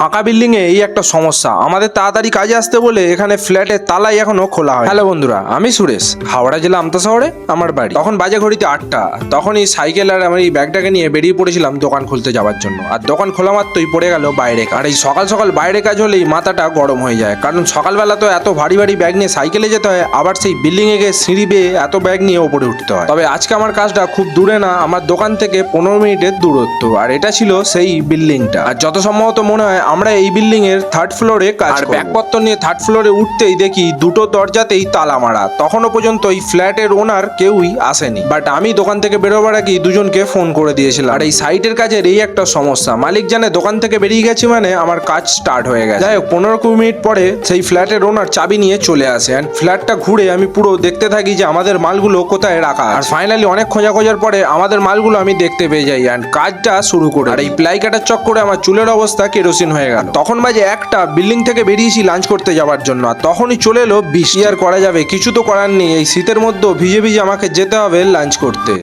ফাঁকা বিল্ডিং এ এই একটা সমস্যা। আমাদের তাড়াতাড়ি কাজে আসতে বলে এখানে ফ্ল্যাটের তালাই এখনও খোলা হয় হ্যালো বন্ধুরা, আমি সুরেশ। হাওড়া জেলা আমতা শহরে আমার বাড়ি। তখন বাজে ঘড়িতে আটটা। তখন এই সাইকেল আর আমার এই ব্যাগটাকে নিয়ে বেরিয়ে পড়েছিলাম দোকান খুলতে যাওয়ার জন্য। আর দোকান খোলা মাত্রই পড়ে গেল বাইরে আর এই সকাল সকাল বাইরে কাজ হলেই মাথাটা গরম হয়ে যায়। কারণ সকালবেলা তো এত ভারী ভারী ব্যাগ নিয়ে সাইকেলে যেতে হয়, আবার সেই বিল্ডিং এ গিয়ে সিঁড়ি বেয়ে এত ব্যাগ নিয়ে ওপরে উঠতে হয়। তবে আজকে আমার কাজটা খুব দূরে না, আমার দোকান থেকে পনেরো মিনিটের দূরত্ব। আর এটা ছিল সেই বিল্ডিংটা আর যত সম্ভবত মনে হয় আমরা এই বিল্ডিং এর থার্ড ফ্লোরে কাজ আর ব্যাগপত্র নিয়ে থার্ড ফ্লোরে উঠতেই দেখি দুটো দরজাতেই তালা মারা। তখনও পর্যন্ত এই ফ্ল্যাটের ওনার কেউই আসেনি। বাট আমি দোকান থেকে বেরোবার আগেই দুজনকে ফোন করে দিয়েছিলাম। আর এই সাইটের কাজের এই একটা সমস্যা। মালিক জানে দোকান থেকে বেরিয়ে গেছি মানে আমার কাজ স্টার্ট হয়ে গেছে। যাই হোক পনেরো কুড়ি মিনিট পরে সেই ফ্ল্যাটের ওনার চাবি নিয়ে চলে আসে। অ্যান্ড ফ্ল্যাটটা ঘুরে আমি পুরো দেখতে থাকি যে আমাদের মালগুলো কোথায় রাখা আর ফাইনালি অনেক খোঁজা খোঁজার পরে আমাদের মালগুলো আমি দেখতে পেয়ে যাই। অ্যান্ড কাজটা শুরু করে আর এই প্লাই কাটার চক্করে আমার চুলের অবস্থা কেরোসিন হয়ে গেল। তখন বাজে একটা, বিল্ডিং থেকে বেরিয়েছি লাঞ্চ করতে যাওয়ার জন্য। আর তখনই চলে এলো বৃষ্টি। আর করা যাবে? কিছু তো করার নেই। এই শীতের মধ্যে ভিজে ভিজে আমাকে যেতে হবে লাঞ্চ করতে।